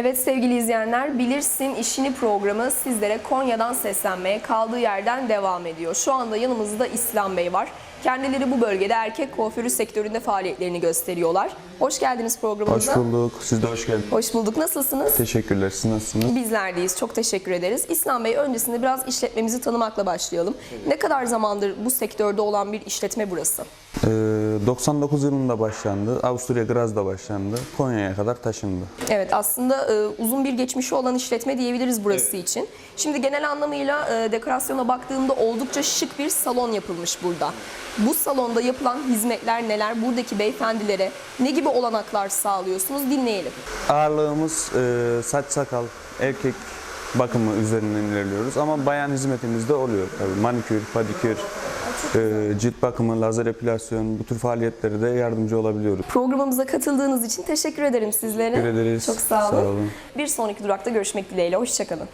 Evet sevgili izleyenler, Bilirsin İşini programı sizlere Konya'dan seslenmeye kaldığı yerden devam ediyor. Şu anda yanımızda İslam Bey var. Kendileri bu bölgede erkek kuaförü sektöründe faaliyetlerini gösteriyorlar. Hoş geldiniz Hoş programımıza. bulduk. Siz de hoş geldiniz. Hoş bulduk. Nasılsınız? Teşekkürler. Siz nasılsınız? Bizler deyiz. Çok teşekkür ederiz. İslam Bey öncesinde biraz işletmemizi tanımakla başlayalım. Ne kadar zamandır bu sektörde olan bir işletme burası? Ee, 99 yılında başlandı. Avusturya Graz'da başlandı. Konya'ya kadar taşındı. Evet aslında e, uzun bir geçmişi olan işletme diyebiliriz burası için. Şimdi genel anlamıyla e, dekorasyona baktığımda oldukça şık bir salon yapılmış burada. Bu salonda yapılan hizmetler neler? Buradaki beyefendilere ne gibi olanaklar sağlıyorsunuz? Dinleyelim. Ağırlığımız e, saç sakal, erkek bakımı üzerinden ilerliyoruz. Ama bayan hizmetimiz de oluyor. Tabii manikür, padikür, e, cilt bakımı, lazer epilasyon bu tür faaliyetlere de yardımcı olabiliyoruz. Programımıza katıldığınız için teşekkür ederim sizlere. Teşekkür ederiz. Çok sağ olun. Sağ olun. Bir sonraki durakta görüşmek dileğiyle. Hoşçakalın.